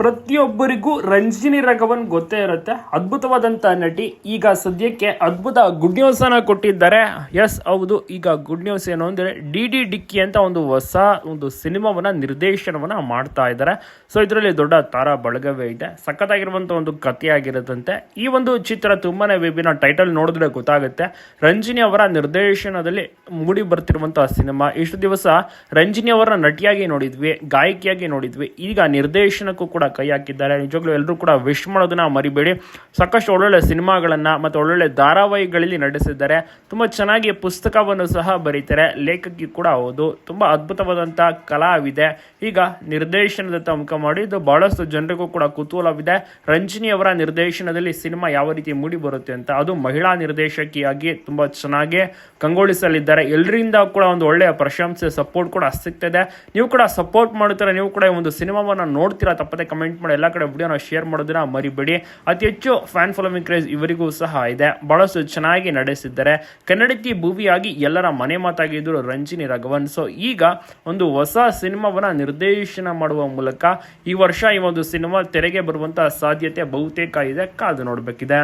ಪ್ರತಿಯೊಬ್ಬರಿಗೂ ರಂಜಿನಿ ರಘವನ್ ಗೊತ್ತೇ ಇರುತ್ತೆ. ಅದ್ಭುತವಾದಂಥ ನಟಿ ಈಗ ಸದ್ಯಕ್ಕೆ ಅದ್ಭುತ ಗುಡ್ ನ್ಯೂಸ್ ಅನ್ನ ಕೊಟ್ಟಿದ್ದಾರೆ. ಎಸ್ ಹೌದು, ಈಗ ಗುಡ್ ನ್ಯೂಸ್ ಏನು ಅಂದ್ರೆ ಡಿ ಡಿ ಡಿಕ್ಕಿ ಅಂತ ಒಂದು ಹೊಸ ಒಂದು ಸಿನಿಮಾವನ್ನ, ನಿರ್ದೇಶನವನ್ನ ಮಾಡ್ತಾ ಇದ್ದಾರೆ. ಸೊ ಇದರಲ್ಲಿ ದೊಡ್ಡ ತಾರಾ ಬಳಗವೇ ಇದೆ. ಸಖತ್ತಾಗಿರುವಂತ ಒಂದು ಕಥೆಯಾಗಿರುತ್ತಂತೆ. ಈ ಒಂದು ಚಿತ್ರ ತುಂಬಾನೇ ವೆಬಿನ ಟೈಟಲ್ ನೋಡಿದ್ರೆ ಗೊತ್ತಾಗುತ್ತೆ. ರಂಜಿನಿ ಅವರ ನಿರ್ದೇಶನದಲ್ಲಿ ಮೂಡಿ ಬರ್ತಿರುವಂತಹ ಸಿನಿಮಾ. ಇಷ್ಟು ದಿವಸ ರಂಜಿನಿ ಅವರ ನಟಿಯಾಗಿ ನೋಡಿದ್ವಿ, ಗಾಯಕಿಯಾಗಿ ನೋಡಿದ್ವಿ. ಈಗ ನಿರ್ದೇಶನಕ್ಕೂ ಕೂಡ ಕೈ ಹಾಕಿದ್ದಾರೆ. ನಿಜವಾಗ್ಲೂ ಎಲ್ಲರೂ ಕೂಡ ವಿಶ್ ಮಾಡೋದನ್ನ ಮರಿಬೇಡಿ. ಸಾಕಷ್ಟು ಒಳ್ಳೊಳ್ಳೆ ಸಿನಿಮಾಗಳನ್ನ ಮತ್ತು ಒಳ್ಳೊಳ್ಳೆ ಧಾರಾವಾಹಿಗಳಲ್ಲಿ ನಡೆಸಿದ್ದಾರೆ. ತುಂಬಾ ಚೆನ್ನಾಗಿ ಪುಸ್ತಕವನ್ನು ಸಹ ಬರೀತಾರೆ. ಲೇಖಕಿ ಕೂಡ ಹೌದು. ತುಂಬಾ ಅದ್ಭುತವಾದಂಥ ಕಲಾವಿದೆ. ಈಗ ನಿರ್ದೇಶನದತ್ತ ಮುಖ ಮಾಡಿ ಇದು ಬಹಳಷ್ಟು ಜನರಿಗೂ ಕೂಡ ಕುತೂಹಲವಿದೆ. ರಂಜಿನಿ ಅವರ ನಿರ್ದೇಶನದಲ್ಲಿ ಸಿನಿಮಾ ಯಾವ ರೀತಿ ಮೂಡಿ ಬರುತ್ತೆ ಅಂತ. ಅದು ಮಹಿಳಾ ನಿರ್ದೇಶಕಿಯಾಗಿ ತುಂಬಾ ಚೆನ್ನಾಗಿ ಕಂಗೊಳಿಸಲಿದ್ದಾರೆ. ಎಲ್ಲರಿಂದ ಕೂಡ ಒಂದು ಒಳ್ಳೆಯ ಪ್ರಶಂಸೆ ಸಪೋರ್ಟ್ ಕೂಡ ಸಿಗ್ತದೆ. ನೀವು ಕೂಡ ಸಪೋರ್ಟ್ ಮಾಡುತ್ತಾರೆ? ನೀವು ಕೂಡ ಒಂದು ಸಿನಿಮಾವನ್ನು ನೋಡ್ತೀರಾ? ತಪ್ಪದೆ ಕಮೆಂಟ್ ಮಾಡಿ ಎಲ್ಲ ಕಡೆ ವಿಡಿಯೋನ ಶೇರ್ ಮಾಡೋದನ್ನ ಮರಿಬೇಡಿ. ಅತಿ ಹೆಚ್ಚು ಫ್ಯಾನ್ ಫಾಲೋವಿಂಗ್ ಕ್ರೇಜ್ ಇವರಿಗೂ ಸಹ ಇದೆ. ಬಹಳಷ್ಟು ಚೆನ್ನಾಗಿ ನಡೆಸಿದ್ದಾರೆ. ಕನ್ನಡತಿ ಭೂವಿಯಾಗಿ ಎಲ್ಲರ ಮನೆ ಮಾತಾಗಿದ್ದರು ರಂಜಿನಿ ರಘವನ್. ಸೊ ಈಗ ಒಂದು ಹೊಸ ಸಿನಿಮಾವನ್ನ ನಿರ್ದೇಶನ ಮಾಡುವ ಮೂಲಕ ಈ ವರ್ಷ ಈ ಒಂದು ಸಿನಿಮಾ ತೆರೆಗೆ ಬರುವಂತಹ ಸಾಧ್ಯತೆ ಬಹುತೇಕ ಇದೆ. ಕಾದು ನೋಡಬೇಕಿದೆ.